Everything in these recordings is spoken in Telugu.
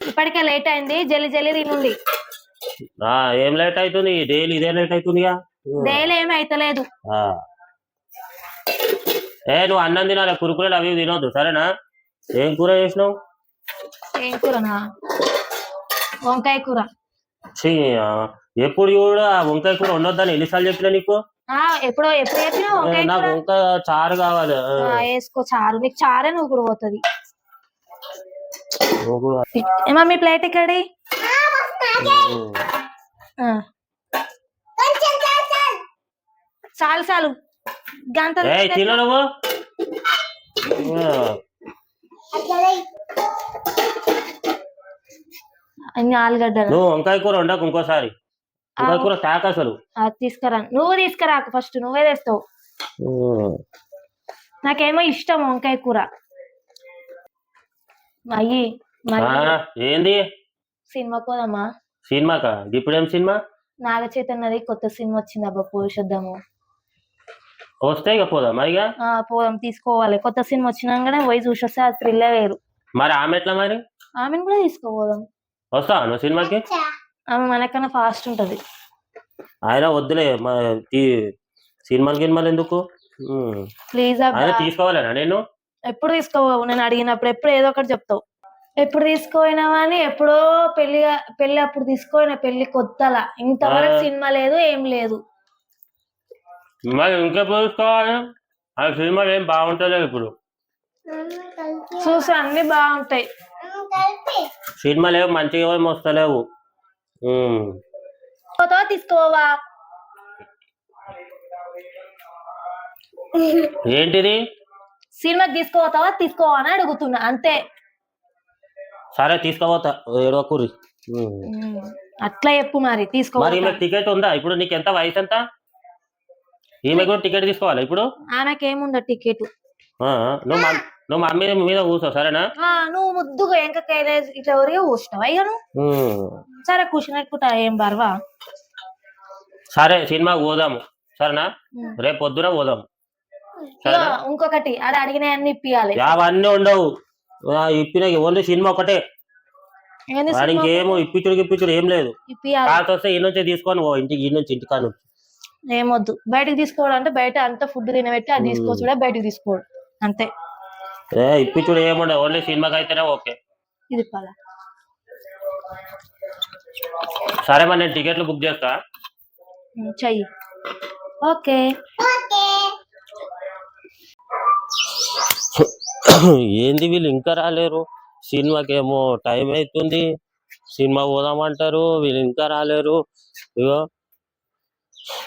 ఇప్పటికే లేట్ అయింది జల్లి జల్లి తినుండి ఆ, ఏం లేట్ అవుతుంది డైలీ ఇదే లేట్ అవుతుందిగా డైలీ ఏమి అయితలేదు. ఆ. ఏ నువ్వు అన్నం తినాలి కురుకురేలు అవి తినొద్దు సరేనా? ఏం కూర చేసినావు? ఏం కూరనా? వంకాయ కూర. ఎప్పుడు కూడా వంకాయ కూర ఉండొద్దని ఎన్నిసార్లు చెప్పినా నీకు? ఎప్పుడో ఎప్పుడు చెప్పినా ఏ, వంకాయ నాకు వంకాయ చారు కావాలి వేసుకో చారు. నీకు చారే నువ్వు కూడా పోతుంది. ఏమా మీ ప్లేట్. ఆ. చాలు చాలు. గంట తిన నువ్వు. ఆ, అన్ని ఆలుగడ్డలు. నువ్వు వంకాయ కూర ఉండకు ఇంకోసారి. వంకాయ కూర తాక అసలు. ఆ, తీసుకురా. నువ్వు తీసుకురాకు ఫస్ట్ నువ్వే తెస్తావు. నాకేమో ఇష్టం వంకాయ కూర. ఆ, ఏంది? సినిమా పోదామా? సినిమాక? ఇప్పుడేం సినిమా? నాగ చైతన్యది కొత్త సినిమా వచ్చింది అబ్బా పోషొద్దాము. వస్తే ఇక పోదాం మరి ఇక? పోదాం తీసుకోవాలి. కొత్త సినిమా వచ్చినాకనే పోయి చూసొస్తే ఆ థ్రిల్లే వేరు. మరి ఆమె ఎట్లా మరి? ఆమెను కూడా తీసుకోపోదాం. వస్తావా నువ్వు సినిమాకి? ఆమె మనకన్నా ఫాస్ట్ ఉంటది. ఆయన వద్దులే మా ఈ సినిమాలు గినిమాలు ఎందుకు. ప్లీజ్ తీసుకోవాలనా నేను? ఎప్పుడు తీసుకోవు నేను అడిగినప్పుడు ఎప్పుడు ఏదో ఒకటి చెప్తావు. ఎప్పుడు తీసుకోయినావా అని ఎప్పుడో పెళ్ళి పెళ్ళి అప్పుడు తీసుకోయిన పెళ్ళి కొత్తలా. ఇంతవరకు. సినిమా లేదు ఏం లేదు. ఇంకెప్పుడు తీసుకోవాలి ఆ సినిమాలు ఏం బాగుంటలేదు ఇప్పుడు. చూసి అన్ని బాగుంటాయి. సినిమాలు ఏం మంచిగా వస్తలేవు. తీసుకోవా? ఏంటిది? సినిమాకి తీసుకోపోతావా తీసుకోవా అని అడుగుతున్నా అంతే. సరే తీసుకోపోతా ఏడో కూరి ఉమ్, అట్లా చెప్పు మరి మరి తీసుకోవాలి ఈమె టికెట్ ఉందా? ఇప్పుడు నీకు ఎంత వయసు ఎంత? ఈమె కూడా టికెట్ తీసుకోవాలి ఇప్పుడు? ఆమెకేముండదు టికెట్ ఆ, నువ్వు మమ్- నువ్వు మమ్మీ మీద కూర్చో సరేనా? నువ్వు ముద్దుగా ఎంకకైతే ఇట్లా ఎవరిగా కూర్చున్నావు అయ్యా నువ్వు? ఉమ్. సరే కూర్చున్నట్టుకుంటా ఏం బర్వా? సరే సినిమాకి పోదాము. సరేనా. రేపు పొద్దున పోదాం ఇగో, సరేనా ఇంకొకటి. ఆడ అడిగిన అన్ని ఇప్పియాలి అవన్నీ ఉండవు. ఆ, ఇప్పిన ఓన్లీ సినిమా ఒకటే? ఏమో ఇప్పించుడు ఇప్పించుడు ఏం లేదు. ఇప్పియాలి. కాకపోతే వస్తే ఈ నుంచి తీసుకొని పో ఇంటికి ఈ నుంచి ఇంటికాను ఏమొద్దు. బయటకు తీసుకోవడం అంటే బయట అంతా ఫుడ్ తినబెట్టి అది ఉమ్. తీసుకోవచ్చుడే బయటకు తీసుకోవడం. అంతే. ఏ ఇప్పించుడు ఏముండదు ఓన్లీ సినిమాకి అయితేనే ఓకే. ఇది పద. సరే మరి నేను టికెట్లు బుక్ చేస్తా. చెయ్యి. ఓకే. ఏంది వీళ్ళు ఇంకా రాలేరు? సినిమాకి ఏమో టైం అవుతుంది సినిమా పోదామంటారు వీళ్ళు ఇంకా రాలేరు. ఇగో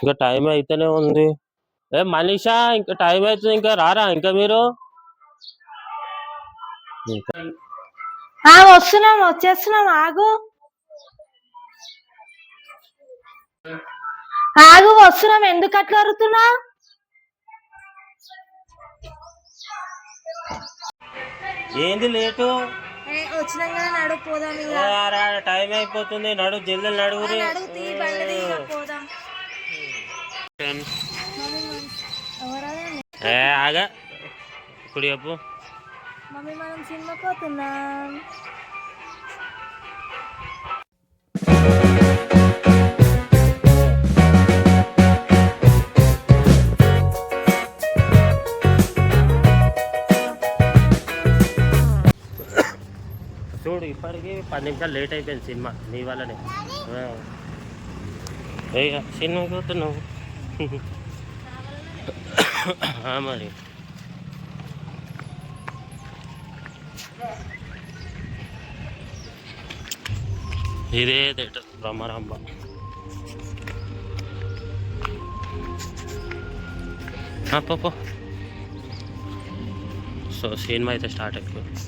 ఇంకా టైం అయితేనే ఉంది. ఏ మనీషా ఇంకా టైం అవుతుంది ఇంకా రారా? ఇంకా మీరు? వస్తున్నాం వచ్చేస్తున్నాం. ఆగు. ఆగు వస్తున్నాం. ఎందుకు అట్లా అరుతున్నా ఏంది లేటు? నడు పోదాం టైం అయిపోతుంది. నడు ఎవరదే? ఏ ఆగా. ఇప్పుడు చెప్పు. మమ్మీ మనం సినిమాకి పోతున్నాం. పది నిమిషాలు లేట్ అయిపోయింది సినిమా నీ వల్లనే. సినిమాకి పోతున్నావు మరి. ఇదే థియేటర్ బ్రహ్మరాంబ పో సో సినిమా అయితే స్టార్ట్ అయిపోయింది.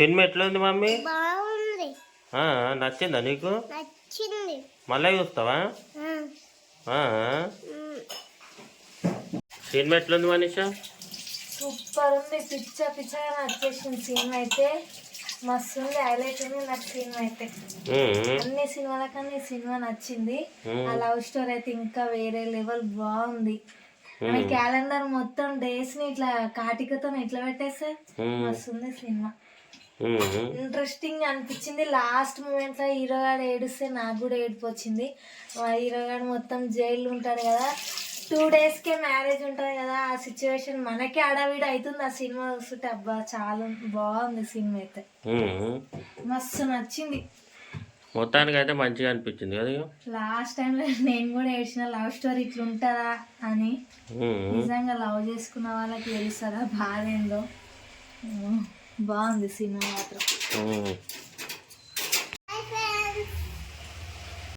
సినిమా ఎట్లుంది మమ్మీ? బాగుంది. ఆ, నచ్చిందా నీకు? నచ్చింది. మళ్ళీ చూస్తావా? ఆ, ఆ, మ్, సినిమా ఎట్లుంది మనీషా? సూపర్ ఉంది. పిచ్చ పిచ్చగా నచ్చేసింది సినిమా అయితే. మస్తు ఉంది. హైలైట్ ఉంది నాకు సినిమా అయితే. అన్ని సినిమాల కన్నా ఈ సినిమా నచ్చింది. ఆ లవ్ స్టోరీ అయితే ఇంకా వేరే లెవెల్ బాగుంది. మన క్యాలెండర్ మొత్తం డేస్ని ఇట్లా కాటికతో ఇట్లా పెట్టేస్తే ఉమ్, మస్తు ఉంది సినిమా. ఇంట్రెస్టింగ్ అనిపించింది. లాస్ట్ మూమెంట్లో హీరో గాడు ఏడుస్తే నాకు కూడా ఏడుపు వచ్చింది. ఆ హీరో గాడు మొత్తం జైలు ఉంటాడు కదా. టూ డేస్ కే మ్యారేజ్ ఉంటుంది కదా. ఆ సిచ్యువేషన్ మనకే అడవిడ అవుతుంది ఆ సినిమా చూస్తుంటే అబ్బా చాలా బాగుంది సినిమా అయితే. ఉమ్. మస్తు నచ్చింది. మొత్తానికి అయితే మంచిగా అనిపించింది కదా? లాస్ట్ టైంలో నేను కూడా ఏడ్చిన లవ్ స్టోరీ ఇట్లా ఉంటుందా అని. ఉమ్, నిజంగా లవ్ చేసుకున్న వాళ్ళకి తెలుస్తుందా బాధ ఏందో. బాగుంది సినిమా మాత్రం.